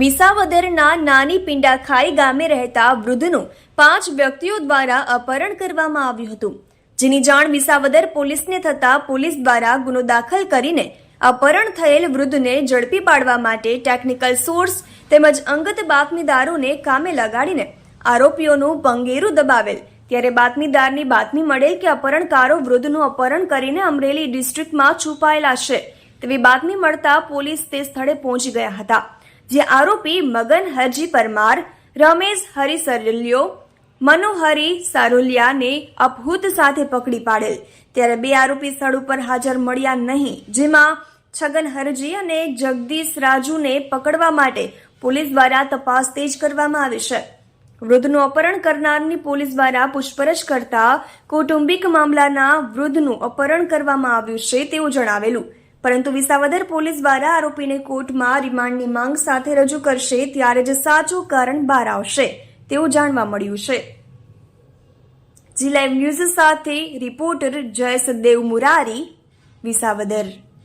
વિસાવદરના નાની પિંડાખાઈ ગામે રહેતા વૃદ્ધનું પાંચ વ્યક્તિઓ દ્વારા અપહરણ કરવામાં આવ્યું હતું. જેની જાણ વિસાવદર પોલીસને થતા પોલીસ દ્વારા ગુનો દાખલ કરીને અપહરણ થયેલ વૃદ્ધને ઝડપી પાડવા માટે ટેકનિકલ સોર્સ તેમજ અંગત બાતમીદારોને કામે લગાડીને આરોપીઓનું ભંગેરું દબાવેલ. ત્યારે બાતમીદારની બાતમી મળેલ કે અપહરણકારો વૃદ્ધનું અપહરણ કરીને અમરેલી ડિસ્ટ્રિક્ટમાં છુપાયેલા છે. તેવી બાતમી મળતા પોલીસ તે સ્થળે પહોંચી ગયા હતા. જે આરોપી મગન હરજી પરમાર, રમેશ હરિસરલ્યો મનોહરી સારોલિયાને અપહૂત સાથે પકડી પાડેલ. ત્યારે બે આરોપી સ્થળ ઉપર હાજર મળ્યા નહીં, જેમાં છગન હરજી અને જગદીશ રાજુને પકડવા માટે પોલીસ દ્વારા તપાસ તેજ કરવામાં આવી છે. વૃદ્ધનું અપહરણ કરનારની પોલીસ દ્વારા પૂછપરછ કરતા કૌટુંબિક મામલાના વૃદ્ધનું અપહરણ કરવામાં આવ્યું છે તેવું જણાવેલું. પરંતુ વિસાવદર પોલીસ દ્વારા આરોપીને કોર્ટમાં રિમાન્ડની માંગ સાથે રજૂ કરશે ત્યારે જ સાચું કારણ બહાર આવશે તેવું જાણવા મળ્યું છે. જી લાઈવ ન્યૂઝ સાથે રિપોર્ટર જયેશ દેવ મુરારી, વિસાવદર.